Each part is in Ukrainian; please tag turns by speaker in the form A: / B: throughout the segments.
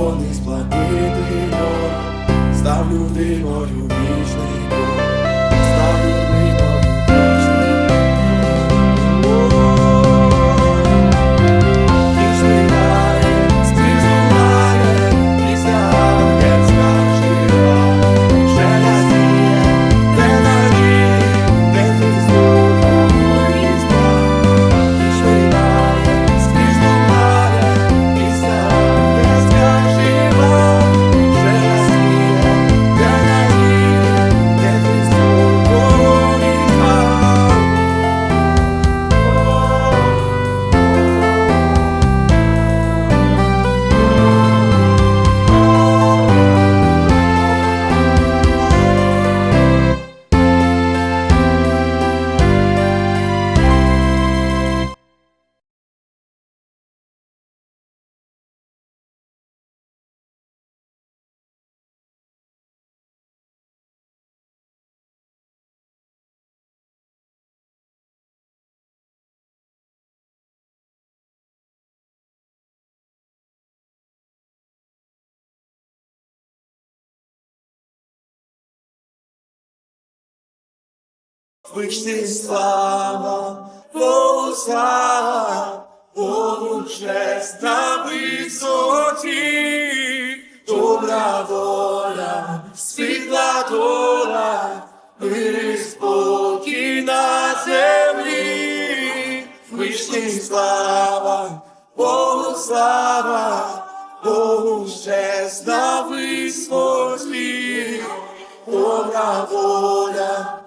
A: червоний сплатити льох, ставлю людиною вічний. Вишні слава, Богу слава, Богу честь на висоті, добра воля, світла доля, мир і спокій на землі, Вишні слава, Богу слава, Богу честь на висоті, добра воля,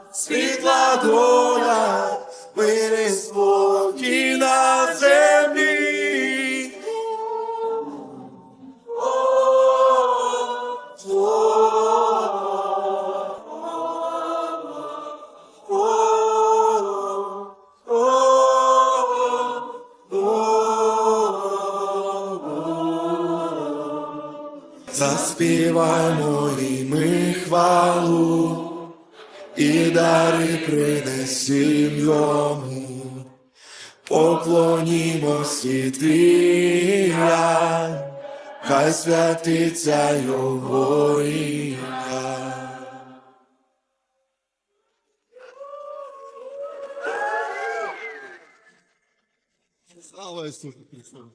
A: доля, мир і спокій на землі. О, о, о, Заспіваймо і ми хвалу, і дари принесім йому, поклонімось і хай святиться його ім'я.
B: Слава Ісусу Христу!